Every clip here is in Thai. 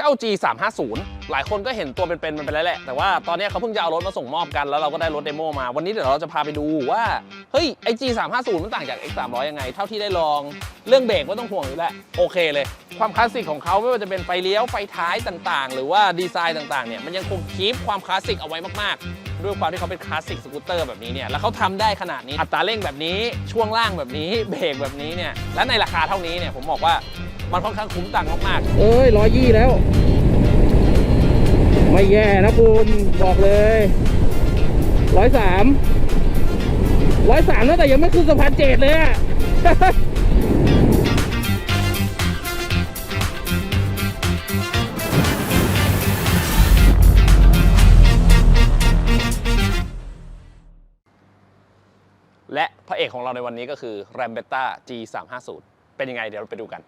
เจ้า G 3 5 0หลายคนก็เห็นตัวเป็นๆมันไปแล้วแหละ แต่ว่าตอนนี้เขาเพิ่งจะเอารถมาส่งมอบกัน แล้วเราก็ได้รถเดโมมา วันนี้เดี๋ยวเราจะพาไปดูว่า เฮ้ยไอ G 3 5 0มันต่างจาก X 3 0 0ยังไง เท่าที่ได้ลอง เรื่องเบรกไม่ต้องห่วงอยู่แล้ว โอเคเลย ความคลาสสิกของเขาไม่ว่าจะเป็นไฟเลี้ยว ไฟท้ายต่างๆ หรือว่าดีไซน์ต่างๆ เนี่ย มันยังคงคีปความคลาสสิกเอาไว้มากๆด้วยความที่เขาเป็นคลาสสิกสกูตเตอร์แบบนี้เนี่ย แล้วเขาทำได้ขนาดนี้ อัตราเร่งแบบนี้ ช่วงล่างแบบนี้ เบรกแบบนี้เนี่ย และในราคาเท่านี้เนี่ย ผมบอกว่า มันค่อนข้างคุ้มตังค์มากๆเอ้ยร้อยยี่แล้ว ไม่แย่นะคุณบอกเลยร้อยสามร้อยสามแล้วแต่ยังไม่ขึ้นสะพานเจ็ดเลยอะและพระเอกของเราในวันนี้ก็คือ r a m b e t t a G 3 5 0 เป็นยังไงเดี๋ยวเราไปดูกัน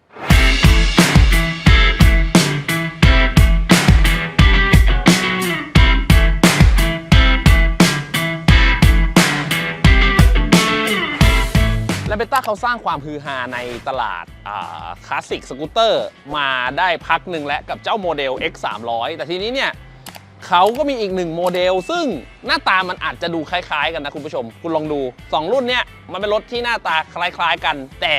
และเบต้าเขาสร้างความฮือฮาในตลาดคลาสสิกสกูตเตอร์มาได้พักหนึ่งแล้วกับเจ้าโมเดล X 3 0 0แต่ทีนี้เนี่ยเขาก็มีอีกหนึ่งโมเดล ซึ่งหน้าตามันอาจจะดูคล้ายๆ กันนะคุณผู้ชม คุณลองดู 2 รุ่นเนี้ยมันเป็นรถที่หน้าตาคล้ายๆกัน แต่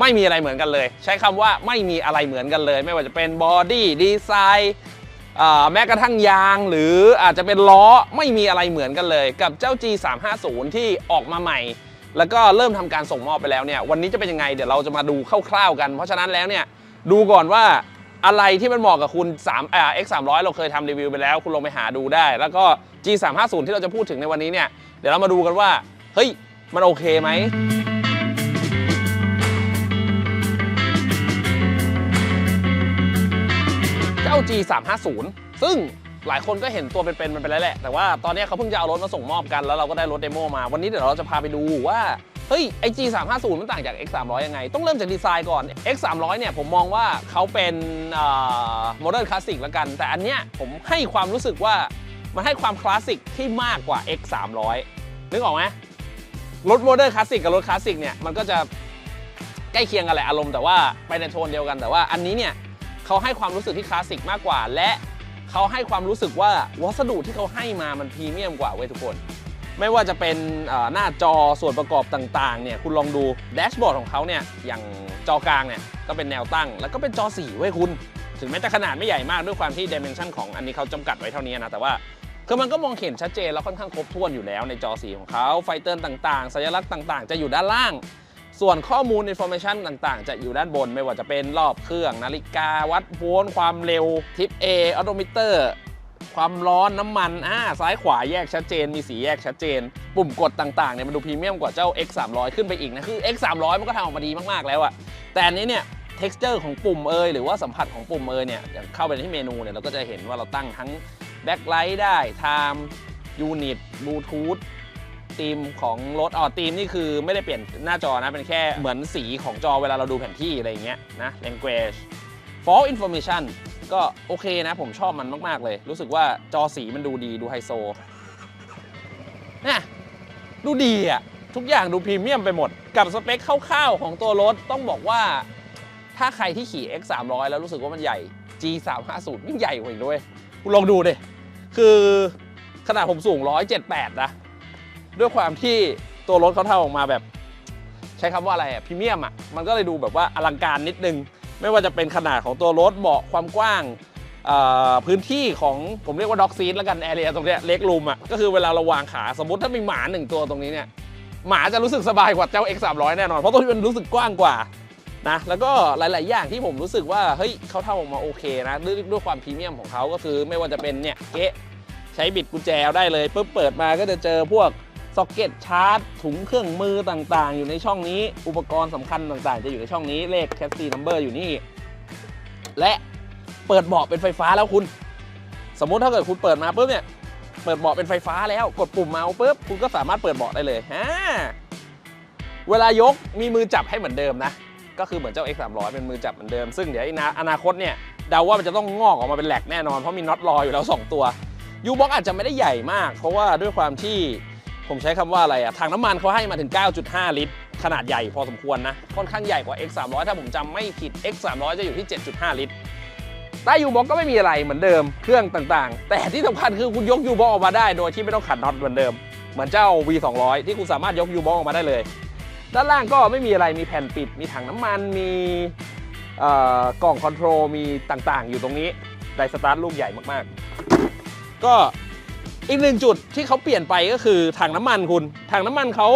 ไม่มีอะไรเหมือนกันเลย ใช้คำว่าไม่มีอะไรเหมือนกันเลย ไม่ว่าจะเป็นบอดี้ดีไซน์แม้กระทั่งยางหรืออาจจะเป็นล้อไม่มีอะไรเหมือนกันเลย กับเจ้า G 3 5 0 ที่ออกมาใหม่ แล้วก็เริ่มทำการส่งมอบไปแล้วเนี่ยวันนี้จะเป็นยังไงเดี๋ยวเราจะมาดูคร่าวๆกัน เพราะฉะนั้นแล้วเนี่ยดูก่อนว่าอะไรที่มันเหมาะกับคุณ3อ่า X 3 0 0เราเคยทำรีวิวไปแล้ว คุณลองไปหาดูได้ แล้วก็ G 3 5 0ที่เราจะพูดถึงในวันนี้เนี่ยเดี๋ยวเรามาดูกันว่าเฮ้ยมันโอเคไหมเจ้า G 3 5 0ซึ่ง หลายคนก็เห็นตัวเป็นๆมันไปแล้วแหละ แต่ว่าตอนนี้เขาเพิ่งจะเอารถมาส่งมอบกัน แล้วเราก็ได้รถเดโมมา วันนี้เดี๋ยวเราจะพาไปดูว่าเฮ้ยไอ G 3 5 0มันต่างจาก X 3 0 0ยังไง ต้องเริ่มจากดีไซน์ก่อน X 3 0 0เนี่ยผมมองว่าเขาเป็นโมเดิร์นคลาสสิกแล้วกัน แต่อันเนี้ยผมให้ความรู้สึกว่ามันให้ความคลาสสิกที่มากกว่า X 3 0 0นึกออกไหมรถโมเดิร์นคลาสสิกกับรถคลาสสิกเนี่ยมันก็จะใกล้เคียงกันแหละอารมณ์แต่ว่าไปในโทนเดียวกันแต่ว่าอันนี้เนี่ยเขาให้ความรู้สึกที่คลาสสิกมากกว่า และ เขาให้ความรู้สึกว่าวัสดุที่เขาให้มามันพรีเมียมกว่าเว้ยทุกคน ไม่ว่าจะเป็นหน้าจอส่วนประกอบต่างๆเนี่ยคุณลองดูแดชบอร์ดของเขาเนี่ยอย่างจอกลางเนี่ยก็เป็นแนวตั้ง แล้วก็เป็นจอสีเว้ยคุณ ถึงแม้จะขนาดไม่ใหญ่มากด้วยความที่ดิเมนชันของอันนี้เขาจำกัดไว้เท่านี้นะแต่ว่าคือมันก็มองเห็นชัดเจนแล้วค่อนข้างครบถ้วนอยู่แล้วในจอสีของเขาไฟเตือนต่างๆ สัญลักษณ์ต่างๆ จะอยู่ด้านล่าง ส่วนข้อมูล information ต่างๆ จะอยู่ด้านบนไม่ว่าจะเป็นรอบเครื่องนาฬิกา วัดโวลต์ความเร็วทิป A ออโตมิเตอร์ความร้อนน้ำมันอ่าซ้ายขวาแยกชัดเจน มีสีแยกชัดเจน ปุ่มกดต่างๆเนี่ยมันดูพรีเมียมกว่าเจ้า X 3 0 0ขึ้นไปอีกนะ คือ X 3 0 0มันก็ทำออกมาดีมากๆแล้วอะแต่อันนี้เนี่ย texture ของปุ่มเอยหรือว่าสัมผัสของปุ่มเอยเนี่ยอย่างเข้าไปที่เมนูเนี่ยเราก็จะเห็นว่าเราตั้งทั้ง backlight ได้ time unit bluetooth ธีมของรถอ๋อธีมนี่คือไม่ได้เปลี่ยนหน้าจอนะ เป็นแค่เหมือนสีของจอเวลาเราดูแผนที่อะไรอย่างเงี้ยนะ language for information ก็โอเคนะ ผมชอบมันมาก ๆ เลย รู้สึกว่าจอสีมันดูดีดูไฮโซนะดูดีอะทุกอย่างดูพรีเมียมไปหมด กับสเปคคร่าวๆของตัวรถต้องบอกว่า ถ้าใครที่ขี่ X 3 0 0แล้วรู้สึกว่ามันใหญ่ G 3 5 0ยิ่งใหญ่กว่าอีกด้วยคุณลองดูดิคือขนาดผมสูง 178 นะ ด้วยความที่ตัวรถเขาทำออกมาแบบ ใช้คำว่าอะไรอะพรีเมียมอะมันก็เลยดูแบบว่าอลังการนิดนึง ไม่ว่าจะเป็นขนาดของตัวรถเบาะความกว้างพื้นที่ของผมเรียกว่าด็อกซีทแล้วกันแอเรียตรงเนี้ยเล็กรูมอะก็คือเวลาเราวางขาสมมติถ้ามีหมาหนึ่งตัวตรงนี้เนี่ยหมาจะรู้สึกสบายกว่าเจ้า X 3 0 0แน่นอนเพราะตัวนี้มันรู้สึกกว้างกว่านะแล้วก็หลาย ๆ อย่างที่ผมรู้สึกว่าเฮ้ยเขาทำออกมาโอเคนะด้วยด้วยความพรีเมียมของเขาก็คือไม่ว่าจะเป็นเนี่ยเก๊ะใช้บิดกุญแจได้เลยปุ๊บเปิดมาก็จะเจอพวก ซ็อกเก็ตชาร์จ ถุงเครื่องมือต่างๆ อยู่ในช่องนี้ อุปกรณ์สำคัญต่างๆ จะอยู่ในช่องนี้เลขแคสซีนัมเบอร์อยู่นี่ และเปิดเบาะเป็นไฟฟ้าแล้วคุณ สมมุติถ้าเกิดคุณเปิดมาปุ๊บเนี่ย เปิดเบาะเป็นไฟฟ้าแล้วกดปุ่มเมาส์ปุ๊บคุณก็สามารถเปิดเบาะได้เลยฮ่าเวลายกมีมือจับให้เหมือนเดิมนะก็คือเหมือนเจ้า X 3 0 0เป็นมือจับเหมือนเดิม ซึ่งเดี๋ยวในอนาคตเนี่ยเดาว่ามันจะต้องงอกออกมาเป็นแหลกแน่นอน เพราะมีน็อตรอยอยู่แล้ว 2 ตัวยูบ็อกอาจจะไม่ได้ใหญ่มาก เพราะว่าด้วยความที่ ผมใช้คำว่าอะไรอะถังน้ำมันเขาให้มาถึง 9.5 ลิตร ขนาดใหญ่พอสมควรนะ ค่อนข้างใหญ่กว่า X 3 0 0ถ้าผมจำไม่ผิด X 3 0 0จะอยู่ที่ 7.5 ลิตรใต้ยูบ็อกก็ไม่มีอะไรเหมือนเดิมเครื่องต่างๆ แต่ที่สำคัญคือคุณยกยูบ็อกออกมาได้ โดยที่ไม่ต้องขัดน็อตเหมือนเดิม เหมือนเจ้า V200 ที่คุณสามารถยกยูบ็อกออกมาได้เลย ด้านล่างก็ไม่มีอะไรมีแผ่นปิด มีถังน้ำมันมีกล่องคอนโทรลมีต่างๆ อยู่ตรงนี้ไดสตาร์ทลูกใหญ่มากๆ ก็ อีกหนึ่งจุดที่เขาเปลี่ยนไปก็คือถังน้ำมันคุณ ถังน้ำมันเขา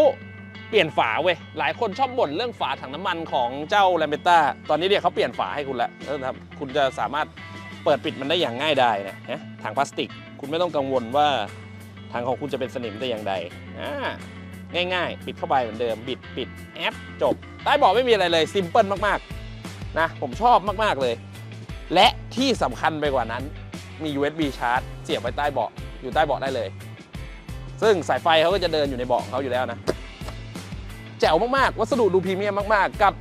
เปลี่ยนฝาเว้ย หลายคนชอบบ่นเรื่องฝาถังน้ำมันของเจ้าแลมเบต้า ตอนนี้เนี่ยเขาเปลี่ยนฝาให้คุณแล้วแล้วครับคุณจะสามารถเปิดปิดมันได้อย่างง่ายดายนะฮะถังพลาสติก คุณไม่ต้องกังวลว่าถังของคุณจะเป็นสนิมแต่อย่างใดง่ายๆ ปิดเข้าไปเหมือนเดิม บิดปิดแอปจบ ใต้เบาะไม่มีอะไรเลยซิมเพิลมากๆนะผมชอบมากๆเลย และที่สำคัญไปกว่านั้นมี USB ชาร์จ เสียบไว้ใต้เบาะ อยู่ใต้เบาะได้เลย ซึ่งสายไฟเขาก็จะเดินอยู่ในเบาะของเขาอยู่แล้วนะ แจ๋วมากๆ วัสดุดูพรีเมียมมากๆ กับ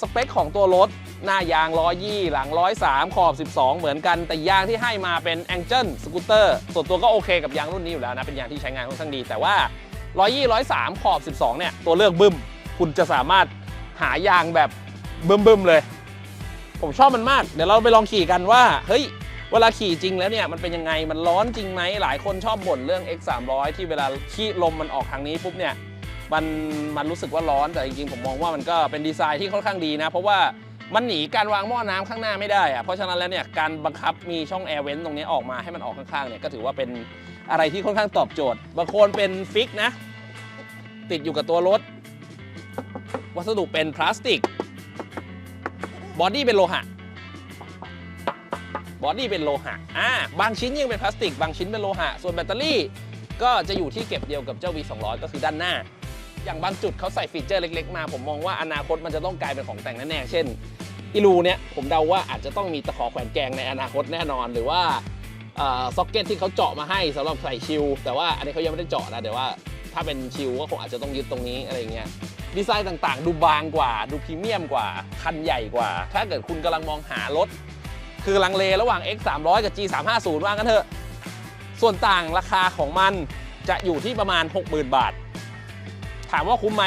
สเปคของตัวรถ หน้ายาง120หลัง103ขอบ 12 เหมือนกัน แต่ยางที่ให้มาเป็น Angel Scooter ส่วนตัวก็โอเคกับยางรุ่นนี้อยู่แล้วนะ เป็นยางที่ใช้งานค่อนข้างดี แต่ว่า120 103ขอบ 12 เนี่ย ตัวเลือกบึ้ม คุณจะสามารถหายางแบบบึ้มๆเลย ผมชอบมันมาก เดี๋ยวเราไปลองขี่กันว่า เฮ้ย เวลาขี่จริงแล้วเนี่ยมันเป็นยังไงมันร้อนจริงไหมหลายคนชอบบ่นเรื่อง X 3 0 0ที่เวลาขี้ลมมันออกทางนี้ปุ๊บเนี่ยมันมันรู้สึกว่าร้อนแต่จริงๆผมมองว่ามันก็เป็นดีไซน์ที่ค่อนข้างดีนะ เพราะว่ามันหนีการวางหม้อน้ำข้างหน้าไม่ได้อะเพราะฉะนั้นแล้วเนี่ยการบังคับมีช่องแอร์เวนตรงนี้ออกมาให้มันออกข้างๆเนี่ยก็ถือว่าเป็นอะไรที่ค่อนข้างตอบโจทย์บางคนเป็นฟิกนะ ติดอยู่กับตัวรถ วัสดุเป็นพลาสติก บอดี้เป็นโลหะ บอดี้เป็นโลหะอ่าบางชิ้นยังเป็นพลาสติก บางชิ้นเป็นโลหะ ส่วนแบตเตอรี่ก็จะอยู่ที่เก็บเดียวกับเจ้า V200 ก็คือด้านหน้า อย่างบางจุดเขาใส่ฟีเจอร์เล็ก ๆ มาผมมองว่าอนาคตมันจะต้องกลายเป็นของแต่งแน่ๆเช่นอีลูเนี่ยผมเดาว่าอาจจะต้องมีตะขอแขวนแกงในอนาคตแน่นอน หรือว่าซ็อกเก็ตที่เขาเจาะมาให้สำหรับใส่ชิลแต่ว่าอันนี้เขายังไม่ได้เจาะนะเดี๋ยวว่าถ้าเป็นชิลก็คงอาจจะต้องยึดตรงนี้อะไรเงี้ยดีไซน์ต่างๆ ดูบางกว่า ดูพรีเมียมกว่า คันใหญ่กว่า ถ้าเกิดคุณกำลังมองหารถ คือลังเลระหว่าง X 3 0 0กับ G 3 5 0ว่างั้นเถอะ ส่วนต่างราคาของมันจะอยู่ที่ประมาณ 60,000 บาท ถามว่าคุ้มไหม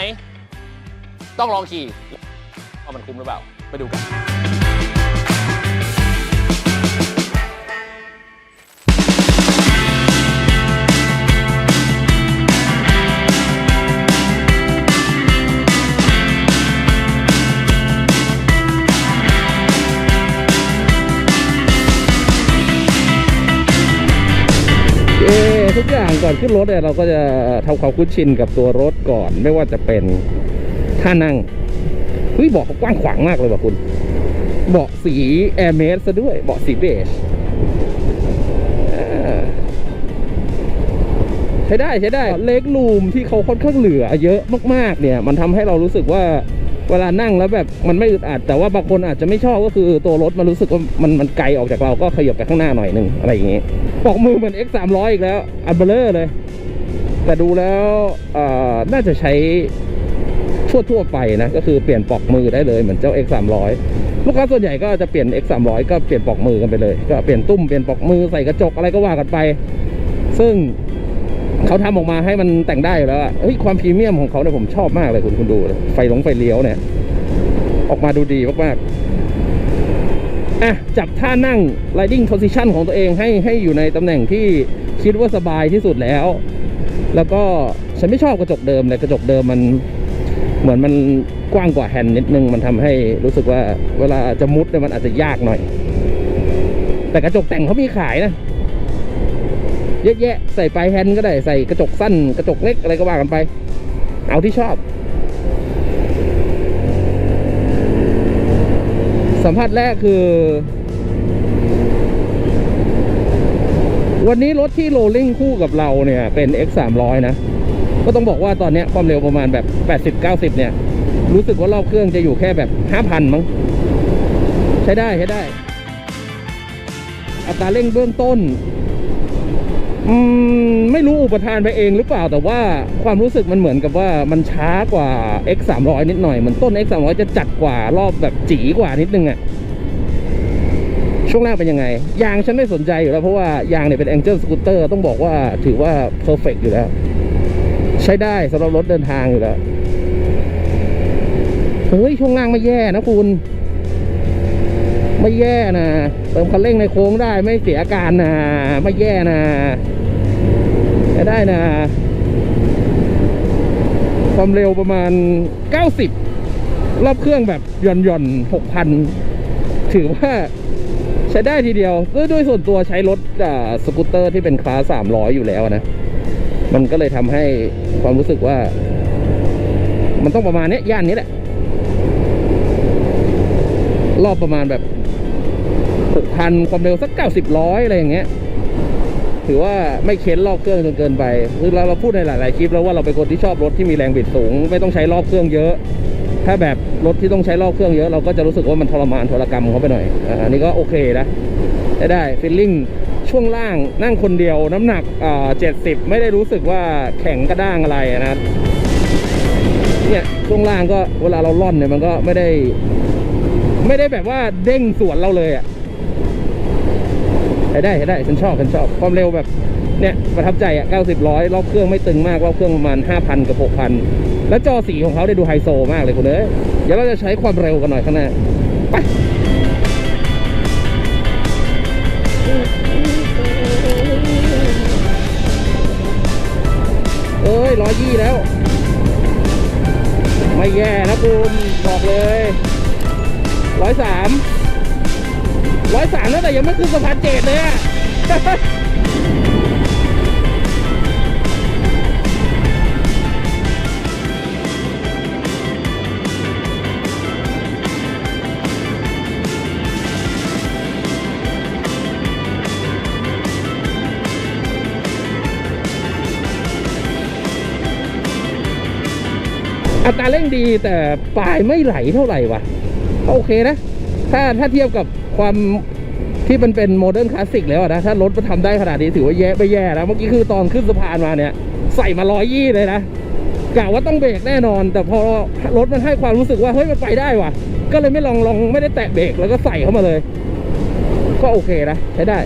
ต้องลองขี่ว่ามันคุ้มหรือเปล่า ไปดูกัน อนขึ้นรถเนี่ยเราก็จะทำความคุ้นชินกับตัวรถก่อน ไม่ว่าจะเป็นท่านั่งเฮ้ยเบาะกว้างขวางมากเลยว่ะคุณ เบาะสีแอร์เมสซะด้วย เบาะสีเบจใช้ได้ใช้ได้ เล็กลูมที่เขาค่อนข้างเหลือเยอะมากๆเนี่ย มันทำให้เรารู้สึกว่า เวลานั่งแล้วแบบมันไม่อึดอัดแต่ว่าบางคนอาจจะไม่ชอบก็คือตัวรถมันรู้สึกว่ามันมันไกลออกจากเราก็ขยับไปข้างหน้าหน่อยหนึงอะไรอย่างงี้ปอกมือเหมือน X 3 0 0อีกแล้วอันเบลเลอร์เลย แต่ดูแล้วอ่อน่าจะใช้ทั่วทั่วไปนะก็คือเปลี่ยนปอกมือได้เลยเหมือนเจ้า X 3 0 0ลูกค้าส่วนใหญ่ก็จะเปลี่ยน X 3 0 0ก็เปลี่ยนปอกมือกันไปเลย ก็เปลี่ยนตุ้มเปลี่ยนปอกมือใส่กระจกอะไรก็ว่ากันไป ซึ่ง เขาทำออกมาให้มันแต่งได้อยู่แล้วอะเฮ้ยความพรีเมียมของเขาเนี่ยผมชอบมากเลยคุณคุณดูเลยไฟหลงไฟเลี้ยวเนี่ย ออกมาดูดีมากๆอะจับท่านั่ง riding position ของตัวเองให้ให้อยู่ในตำแหน่งที่คิดว่าสบายที่สุดแล้ว แล้วก็ฉันไม่ชอบกระจกเดิมเลยกระจกเดิมมันเหมือนมันกว้างกว่าแฮนด์นิดนึงมันทำให้รู้สึกว่าเวลาจะมุดเนี่ยมันอาจจะยากหน่อย แต่กระจกแต่งเขามีขายนะ เยอะแยะใส่ปลายแฮนด์ก็ได้ใส่กระจกสั้น กระจกเล็กอะไรก็ว่ากันไป เอาที่ชอบ สัมผัสแรกคือ วันนี้รถที่โรลลิ่งคู่กับเราเนี่ย เป็น X 3 0 0นะ ก็ต้องบอกว่าตอนเนี้ยความเร็วประมาณแบบ 80-90 เนี่ย รู้สึกว่ารอบเครื่องจะอยู่แค่แบบ 5,000 มั้ง ใช้ได้ใช้ได้อัตราเร่งเบื้องต้น อืมไม่รู้อุปทานไปเองหรือเปล่าแต่ว่าความรู้สึกมันเหมือนกับว่ามันช้ากว่า X 3 0 0นิดหน่อยเหมือนต้น X 3 0 0จะจัดกว่ารอบแบบจีกว่านิดนึงอะช่วงแรกเป็นยังไง ยางฉันไม่สนใจอยู่แล้ว เพราะว่ายางเนี่ยเป็น Angel Scooter ต้องบอกว่าถือว่า perfect อยู่แล้ว ใช้ได้สำหรับรถเดินทางอยู่แล้วเฮ้ยช่วงล่างไม่แย่นะคุณ ไม่แย่นะ เติมคันเร่งในโค้งได้ไม่เสียอาการนะ ไม่แย่นะใช้ได้นะ ความเร็วประมาณ 90 รอบเครื่องแบบหย่อนหย่อนหกพันถือว่าใช้ได้ทีเดียวด้วยด้วยส่วนตัวใช้รถสกูตเตอร์ที่เป็นคลาสสามร้อยอยู่แล้วนะ มันก็เลยทำให้ความรู้สึกว่า มันต้องประมาณนี้ย่านนี้แหละรอบประมาณแบบ พันความเร็วสักเก้าสิบร้อยอะไรอย่างเงี้ย ถือว่าไม่เค้นรอบเครื่องจนเกินไปคือเราเราพูดในหลาย ๆ คลิปแล้วว่าเราเป็นคนที่ชอบรถที่มีแรงบิดสูง ไม่ต้องใช้รอบเครื่องเยอะ ถ้าแบบรถที่ต้องใช้รอบเครื่องเยอะเราก็จะรู้สึกว่ามันทรมานทรกรรมเขาไปหน่อยอาอันนี้ก็โอเคนะได้ได้ฟีลลิ่งช่วงล่างนั่งคนเดียวน้ำหนักอ่าเจ็ดสิบไม่ได้รู้สึกว่าแข็งกระด้างอะไรนะเนี่ยช่วงล่างก็เวลาเราล่อนเนี่ยมันก็ไม่ได้ ไม่ได้แบบว่าเด้งสวนเราเลยอะ่ะ ใช้ได้ใช้ได้ฉันชอบฉันชอบความเร็วแบบเนี่ยประทับใจอะ่ะ90ร้อยรอบเครื่องไม่ตึงมากรอบเครื่องประมาณ 5,000 กับ 6,000 แล้วจอสีของเขาได้ดูไฮโซมากเลยคุณเอ้ยเดี๋ยวเราจะใช้ความเร็วกันหน่อยข้างหน้าไปเอ้ยร้อยยี่แล้ว ไม่แย่นะคุณบอกเลยร้อยสาม ร้อยสามแล้วแต่ยังไม่ขึ้นสะพานเจ็ดเลยอะอัตราเร่งดีแต่ปลายไม่ไหลเท่าไหร่วะโอเคนะ ถ้าถ้าเทียบกับ ความที่มันเป็นโมเดิร์นคลาสสิกแล้วนะ ถ้ารถมันทำได้ขนาดนี้ถือว่าแย่ไม่แย่นะเมื่อกี้คือตอนขึ้นสะพานมาเนี่ย ใส่มาร้อยยี่เลยนะกะว่าต้องเบรกแน่นอน แต่พอรถมันให้ความรู้สึกว่าเฮ้ยมันไปได้ว่ะ ก็เลยไม่ลองลองไม่ได้แตะเบรกแล้วก็ใส่เข้ามาเลย ก็โอเคนะใช้ได้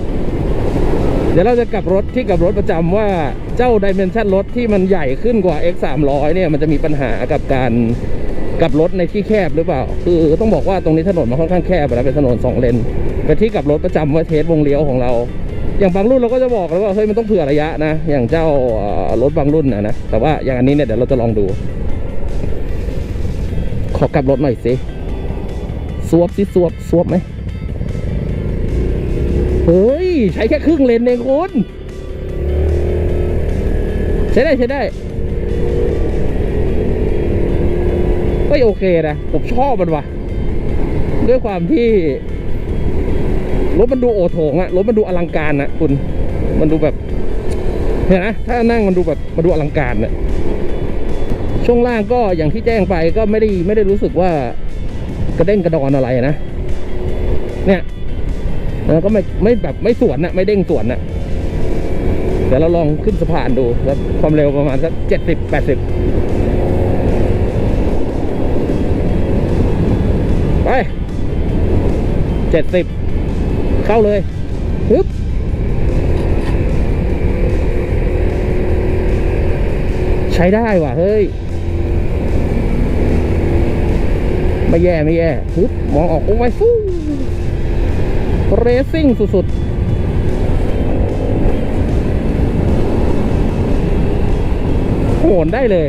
เดี๋ยวเราจะกลับรถที่กลับรถประจำว่าเจ้าดิเมนชันรถที่มันใหญ่ขึ้นกว่า X 3 0 0 เนี่ยมันจะมีปัญหากับการ กับรถในที่แคบหรือเปล่า คือต้องบอกว่าตรงนี้ถนนมันค่อนข้างแคบนะเป็นถนนสองเลนเป็นที่กลับรถประจำว่าเทสวงเลี้ยวของเรา อย่างบางรุ่นเราก็จะบอกเลยว่าเฮ้ยมันต้องเผื่อระยะนะ อย่างเจ้ารถบางรุ่นนะนะแต่ว่าอย่างอันนี้เนี่ยเดี๋ยวเราจะลองดู ขอกลับรถหน่อยสิสวบสิสวบสวบไหมเฮ้ยใช้แค่ครึ่งเลนเองคุณใช้ได้ใช้ได้ ก็โอเคนะ ผมชอบมันว่ะ ด้วยความที่รถมันดูโอโถงอะรถมันดูอลังการนะคุณมันดูแบบเห็นนะถ้านั่งมันดูแบบมันดูอลังการอะช่วงล่างก็อย่างที่แจ้งไปก็ไม่ได้ไม่ได้รู้สึกว่ากระเด้งกระดอนอะไรนะ เนี่ยแล้วก็ไม่ไม่แบบไม่สวนนะไม่เด้งสวนนะเดี๋ยวเราลองขึ้นสะพานดูแล้วความเร็วประมาณสักเจ็ดสิบแปดสิบ เจ็ดสิบเข้าเลยฮึบใช้ได้ว่ะ เฮ้ย ไม่แย่ ไม่แย่ฮึบมองออกโอ้ยฟูเรซิ่งสุดๆโหนได้เลย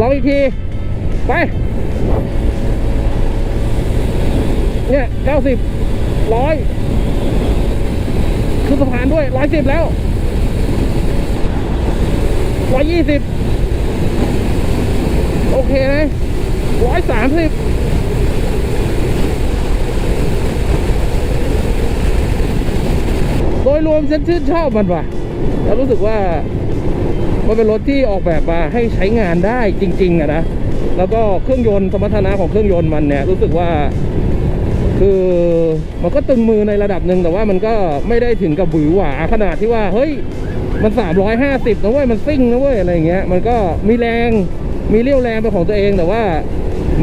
ลองอีกที ไป เนี่ยเก้าสิบร้อยขึ้นสะพานด้วยร้อยสิบแล้วร้อยยี่สิบโอเคนะร้อยสามสิบโดยรวมฉันชื่นชอบมันว่ะแล้วรู้สึกว่ามันเป็นรถที่ออกแบบมาให้ใช้งานได้จริง ๆอะนะแล้วก็เครื่องยนต์สมรรถนะของเครื่องยนต์มันเนี่ยรู้สึกว่า คือมันก็ตึงมือในระดับหนึ่งแต่ว่ามันก็ไม่ได้ถึงกับหวือหวาขนาดที่ว่าเฮ้ยมันสามร้อยห้าสิบนะเว้ยมันซิ่งนะเว้ยอะไรเงี้ยมันก็มีแรงมีเรี่ยวแรงเป็นของตัวเองแต่ว่า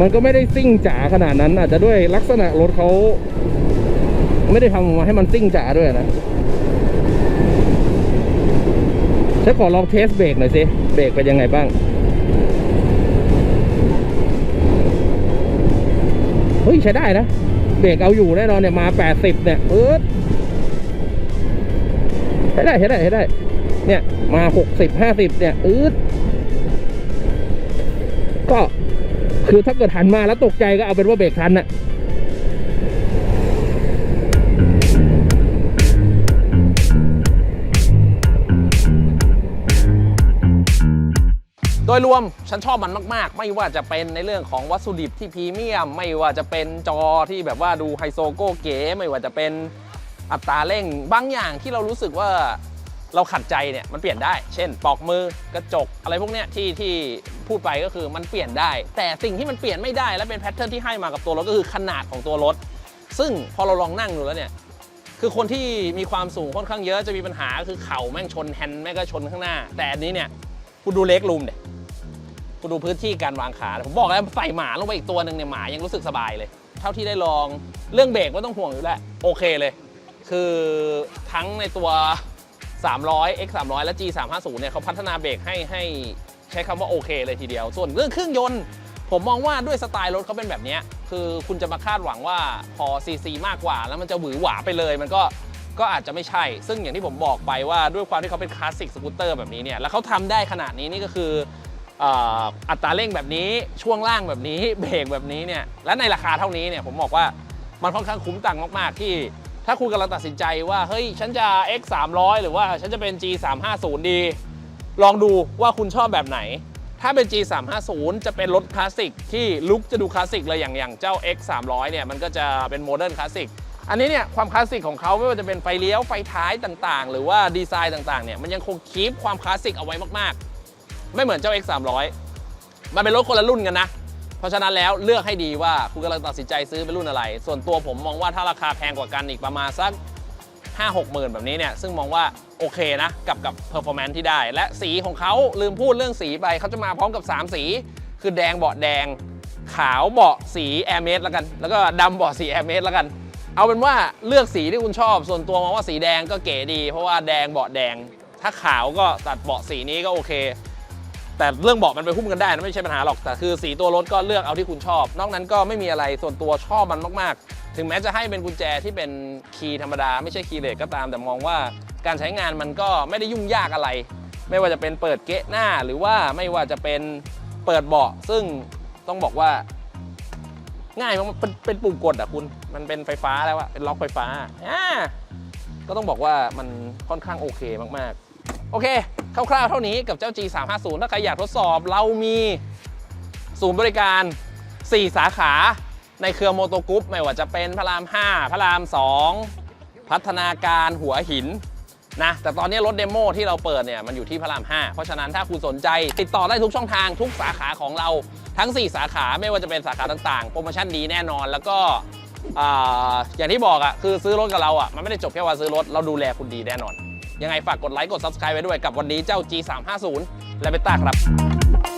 มันก็ไม่ได้ซิ่งจ๋าขนาดนั้น อาจจะด้วยลักษณะรถเขาไม่ได้ทำออกมาให้มันซิ่งจ๋าด้วยนะฉันขอลองเทสเบรกหน่อยสิเบรกเป็นยังไงบ้างเฮ้ยใช้ได้นะ เบรกเอาอยู่แน่นอนเนี่ยมา80เนี่ยเออใช้ได้ใช้ได้ใช้ได้ เนี่ยมา60 50เนี่ยอืดก็คือถ้าเกิดหันมาแล้วตกใจก็เอาเป็นว่าเบรกทันน่ะ โดยรวมฉันชอบมันมาก ๆ ไม่ว่าจะเป็นในเรื่องของวัตถุที่พรีเมียม ไม่ว่าจะเป็นจอที่แบบว่าดูไฮโซโก้เก๋ไม่ว่าจะเป็นอัตราเร่ง บางอย่างที่เรารู้สึกว่าเราขัดใจเนี่ยมันเปลี่ยนได้ เช่น ปอกมือกระจกอะไรพวกเนี้ยที่ที่พูดไปก็คือมันเปลี่ยนได้ แต่สิ่งที่มันเปลี่ยนไม่ได้และเป็นแพทเทิร์นที่ให้มากับตัวรถก็คือขนาดของตัวรถ ซึ่งพอเราลองนั่งดูแล้วเนี่ยคือคนที่มีความสูงค่อนข้างเยอะจะมีปัญหาคือเข่าแม่งชนแฮนด์แม่งก็ชนข้างหน้า แต่อันนี้เนี่ยคุณดูเล็กรูมเด ดูพื้นที่การวางขา ผมบอกแล้วใส่หมาลงไปอีกตัวหนึ่งเนี่ยหมายังรู้สึกสบายเลย เท่าที่ได้ลองเรื่องเบรกไม่ต้องห่วงอยู่แล้วโอเคเลย คือทั้งในตัว 300 X 300และ G 350เนี่ยเขาพัฒนาเบรกให้ให้ใช้คำว่าโอเคเลยทีเดียว ส่วนเรื่องเครื่องยนต์ผมมองว่าด้วยสไตล์รถเขาเป็นแบบนี้ คือคุณจะมาคาดหวังว่าพอซีซีมากกว่า แล้วมันจะหวือหวาไปเลย มันก็ก็อาจจะไม่ใช่ ซึ่งอย่างที่ผมบอกไปว่าด้วยความที่เขาเป็นคลาสสิกสกูตเตอร์แบบนี้เนี่ย แล้วเขาทำได้ขนาดนี้นี่ก็คือ อัตราเร่งแบบนี้ช่วงล่างแบบนี้เบรกแบบนี้เนี่ยและในราคาเท่านี้เนี่ยผมบอกว่ามันค่อนข้างคุ้มตังค์มากๆที่ ถ้าคุณกำลังตัดสินใจว่าเฮ้ยฉันจะ X 300หรือว่าฉันจะเป็น G 350ดี ลองดูว่าคุณชอบแบบไหน ถ้าเป็น G 350จะเป็นรถคลาสสิกที่ลุคจะดูคลาสสิกเลยอย่างอย่างเจ้า X 300เนี่ยมันก็จะเป็นโมเดิร์นคลาสสิกอันนี้เนี่ยความคลาสสิกของเขาไม่ว่าจะเป็นไฟเลี้ยวไฟท้ายต่างๆ หรือว่าดีไซน์ต่างๆเนี่ยมันยังคงคีปความคลาสสิกเอาไว้มากๆ ไม่เหมือนเจ้า X 300มันเป็นรถคนละรุ่นกันนะ เพราะฉะนั้นแล้วเลือกให้ดีว่าคุณกำลังตัดสินใจซื้อเป็นรุ่นอะไร ส่วนตัวผมมองว่าถ้าราคาแพงกว่ากันอีกประมาณสัก 5 6หมื่นแบบนี้เนี่ย ซึ่งมองว่าโอเคนะ กับกับ performance ที่ได้ และสีของเขาลืมพูดเรื่องสีไปเขาจะมาพร้อมกับ 3 สี คือแดงเบาะแดง ขาวเบาะสี Air m a d e แล้วกัน แล้วก็ดำเบาะสี Air m a d e แล้วกันเอาเป็นว่าเลือกสีที่คุณชอบ ส่วนตัวมองว่าสีแดงก็เก๋ดี เพราะว่าแดงเบาะแดง ถ้าขาวก็ตัดเบาะสีนี้ก็โอเค แต่เรื่องเบาะมันไปหุ้มกันได้นะไม่ใช่ปัญหาหรอกแต่คือสีตัวรถก็เลือกเอาที่คุณชอบ นอกนั้นก็ไม่มีอะไรส่วนตัวชอบมันมากๆ ถึงแม้จะให้เป็นกุญแจที่เป็นคีย์ธรรมดา ไม่ใช่คีย์เลสก็ตาม แต่มองว่าการใช้งานมันก็ไม่ได้ยุ่งยากอะไร ไม่ว่าจะเป็นเปิดเกะหน้าหรือว่าไม่ว่าจะเป็นเปิดเบาะซึ่งต้องบอกว่าง่ายมากเป็นเป็นปุ่มกดอะคุณ มันเป็นไฟฟ้าแล้วอะเป็นล็อกไฟฟ้าอ่าก็ต้องบอกว่ามันค่อนข้างโอเคมากๆ โอเค คร่าวๆเท่านี้กับเจ้า G 3 5 0 ถ้าใครอยากทดสอบเรามีศูนย์บริการ 4 สาขาในเครือโมโตกรุ๊ปไม่ว่าจะเป็นพระราม 5 พระราม 2 พัฒนาการหัวหินนะแต่ตอนนี้รถเดโมที่เราเปิดเนี่ยมันอยู่ที่พระราม 5 เพราะฉะนั้นถ้าคุณสนใจ ติดต่อได้ทุกช่องทางทุกสาขาของเราทั้ง 4 สาขาไม่ว่าจะเป็นสาขาต่างๆ โปรโมชั่นดีแน่นอนแล้วก็ออย่างที่บอกอะ่ะคือซื้อรถกับเราอะ่ะมันไม่ได้จบแค่วันซื้อรถเราดูแลคุณดีแน่นอน ยังไงฝากกดไลค์กด Subscribe ไว้ด้วยกับวันนี้เจ้า G 3 5 0 และเบต้าครับ